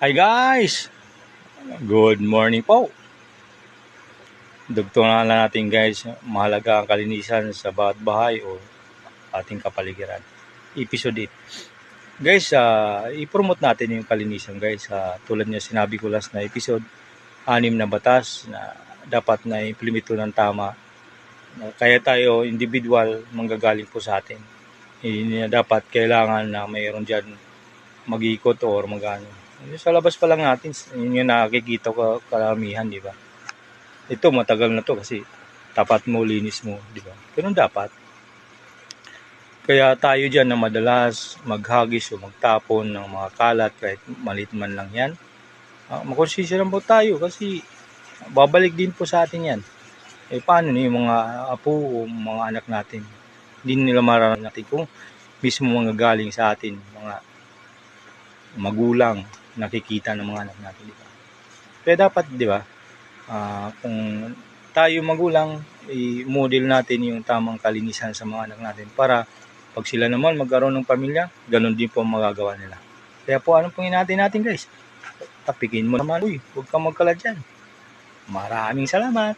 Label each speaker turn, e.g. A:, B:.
A: Hi guys! Good morning po! Dugtungan na natin guys, mahalaga ang kalinisan sa bawat bahay o ating kapaligiran. Episode 8. Guys, ah, i-promote natin yung kalinisan guys. Ah, tulad niya sinabi ko last na episode, anim na batas na dapat na implemento ng tama. Na Kaya tayo individual manggagaling po sa atin. Hindi na dapat kailangan na mayroon dyan mag-ikot or magano. Sa labas pa lang natin, yun yung nakikita ko karamihan, di ba? Ito, matagal na to kasi tapat mo, linis mo, di ba? Ganun dapat. Kaya tayo dyan na madalas maghagis o magtapon ng mga kalat kahit malit man lang yan. Uh, makonsensya lang po tayo kasi babalik din po sa atin yan. Eh paano na yung mga apo o mga anak natin? Hindi nila maranasan natin kung mismo mga galing sa atin, mga magulang nakikita ng mga anak natin, di ba? Kaya dapat, di ba, ah, kung tayo magulang, i-model natin yung tamang kalinisan sa mga anak natin para pag sila naman magkaroon ng pamilya, ganun din po ang magagawa nila. Kaya po, anong pong natin natin guys? Tapikin mo naman, uy, huwag kang magkalat dyan. Maraming salamat.